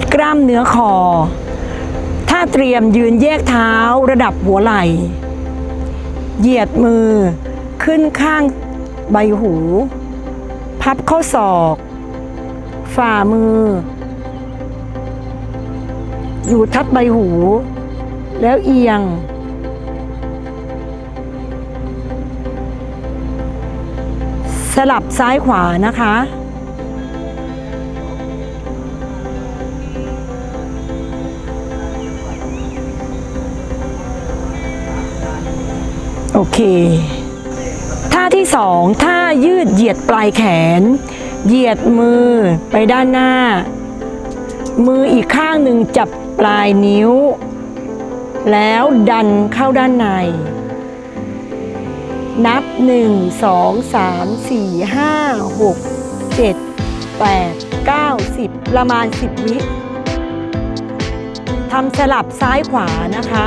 ที่หนึ่งท่ายืดเหยียดกล้ามเนื้อคอ ท่าเตรียมยืนแยกเท้าระดับหัวไหล่ เหยียดมือขึ้นข้างใบหู พับข้อศอก ฝ่ามือ อยู่ทับใบหู แล้วเอียง สลับซ้ายขวานะคะ โอเค ท่าที่สองท่ายืดเหยียดปลายแขน เหยียดมือไปด้านหน้า มืออีกข้างหนึ่งจับปลายนิ้ว แล้วดันเข้าด้านใน นับ 1 2 3 4 5 6 7 8 9 10 ประมาณ 10 วิทำสลับซ้ายขวานะคะ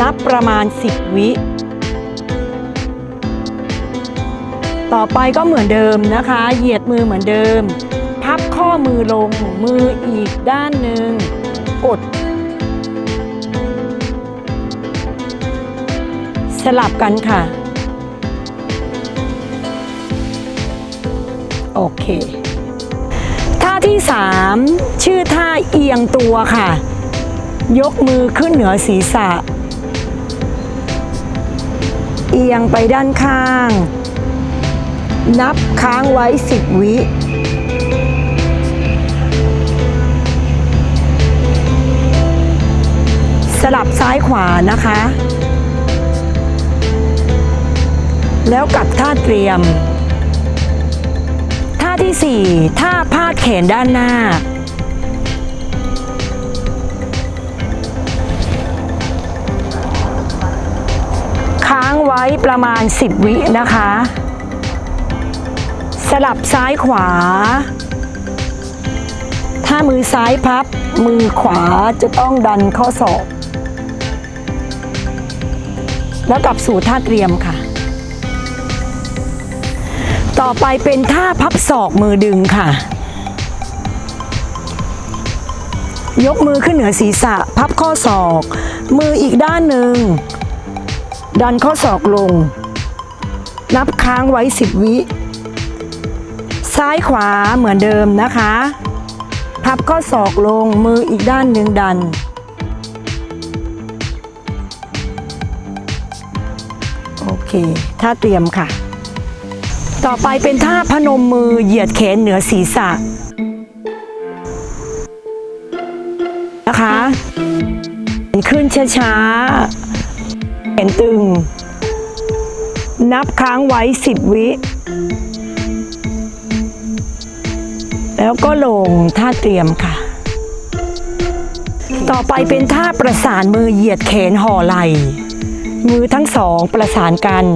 นับประมาณ 10 วิ ต่อไปก็เหมือนเดิมนะคะ เหยียดมือเหมือนเดิม พับข้อมือลงมืออีกด้านหนึ่งกด สลับกันค่ะ โอเค ท่าที่ 3 ชื่อท่าเอียงตัวค่ะ ยกมือขึ้นเหนือศีรษะ เอียงไปด้านข้าง นับค้างไว้ 10 วิสลับซ้ายขวานะคะ แล้วกลับท่าเตรียม ท่าที่ 4 ท่าพาดแขนด้านหน้า ว้ประมาณ 10 วินะคะ สลับซ้ายขวา ถ้ามือซ้ายพับ มือขวาจะต้องดันข้อศอก แล้วกลับสู่ท่าเตรียมค่ะ ต่อไปเป็นท่าพับศอกมือดึงค่ะยกมือขึ้นเหนือศีรษะ พับข้อศอก มืออีกด้านหนึ่ง ดันข้อศอกลง นับค้างไว้ 10 วิ ซ้ายขวาเหมือนเดิมนะคะ พับข้อศอกลงมืออีกด้านหนึ่งดัน โอเคท่าเตรียมค่ะ ต่อไปเป็นท่าพนมมือเหยียดแขนเหนือศีรษะ นะคะ ขึ้นช้าๆ นตึง นับค้างไว้ 10 วิ แล้วก็ลงท่าเตรียมค่ะ ต่อไปเป็นท่าประสานมือเหยียดแขนห่อไหล่มือทั้งสองประสานกัน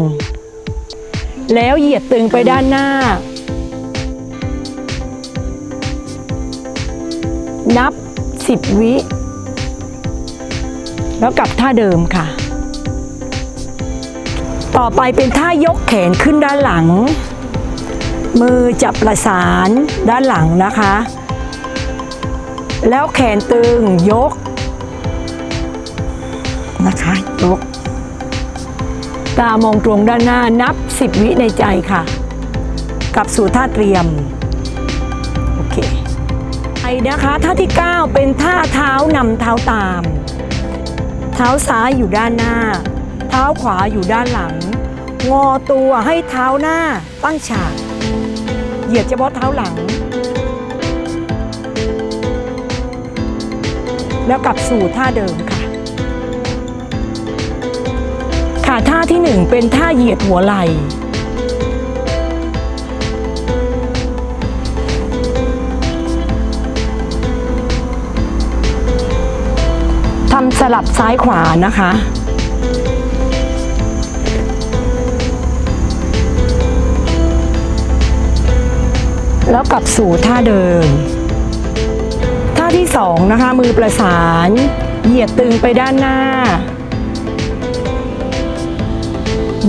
แล้วเหยียดตึงไปด้านหน้า นับ 10 วิ แล้วกลับท่าเดิมค่ะ ต่อไปเป็นท่ายกแขนขึ้นด้านหลัง มือจับประสานด้านหลังนะคะ แล้วแขนตึงยกนะคะยก ตามองตรงด้านหน้านับ 10 วิในใจค่ะ กลับสู่ท่าเตรียม โอเคไปนะคะท่าที่ 9 เป็นท่าเท้านำเท้าตาม เท้าซ้ายอยู่ด้านหน้า เท้าขวาอยู่ด้านหลัง งอตัวให้เท้าหน้าตั้งฉาก เหยียดเฉพาะเท้าหลัง แล้วกลับสู่ท่าเดิมค่ะ ค่ะท่าที่หนึ่งเป็นท่าเหยียดหัวไหล่ทำสลับซ้ายขวานะคะ แล้วกลับสู่ท่าเดิม ท่าที่สองนะคะ มือประสาน เหยียดตึงไปด้านหน้า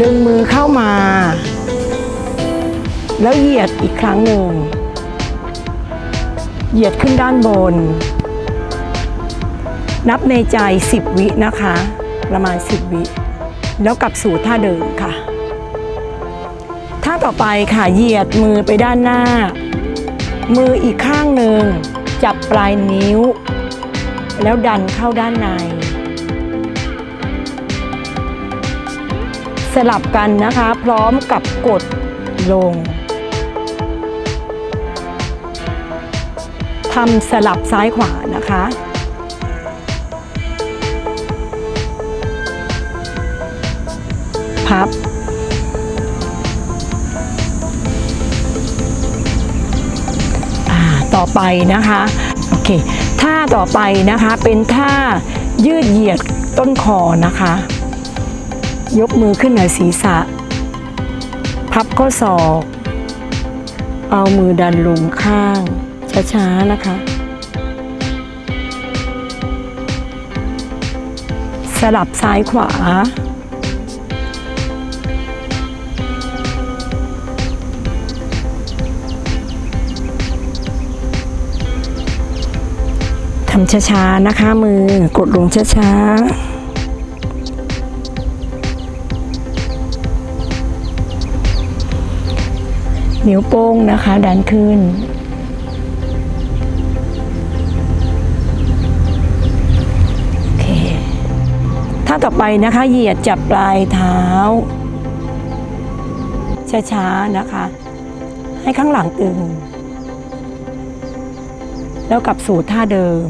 ดึงมือเข้ามา แล้วเหยียดอีกครั้งหนึ่ง เหยียดขึ้นด้านบน นับในใจ 10 วินะคะ ประมาณ 10 วิ แล้วกลับสู่ท่าเดิมค่ะท่าต่อไปค่ะ เหยียดมือไปด้านหน้า มืออีกข้างหนึ่งจับปลายนิ้ว แล้วดันเข้าด้านใน สลับกันนะคะพร้อมกับกดลงทำสลับซ้ายขวานะคะพับ ต่อไปนะคะโอเคท่าต่อไปนะคะเป็นท่ายืดเหยียดต้นคอนะคะ ยกมือขึ้นเหนือศีรษะ พับข้อศอกเอามือดันลงข้าง ช้าๆนะคะ สลับซ้ายขวาำช้าๆนะคะ มือกดลงช้าๆนิ้วโป้งนะคะ ดันขึ้น โอเค ถ้าต่อไปนะคะ เหยียดจับปลายเท้า ช้าๆนะคะ ให้ข้างหลังตึง แล้วกลับสู่ท่าเดิม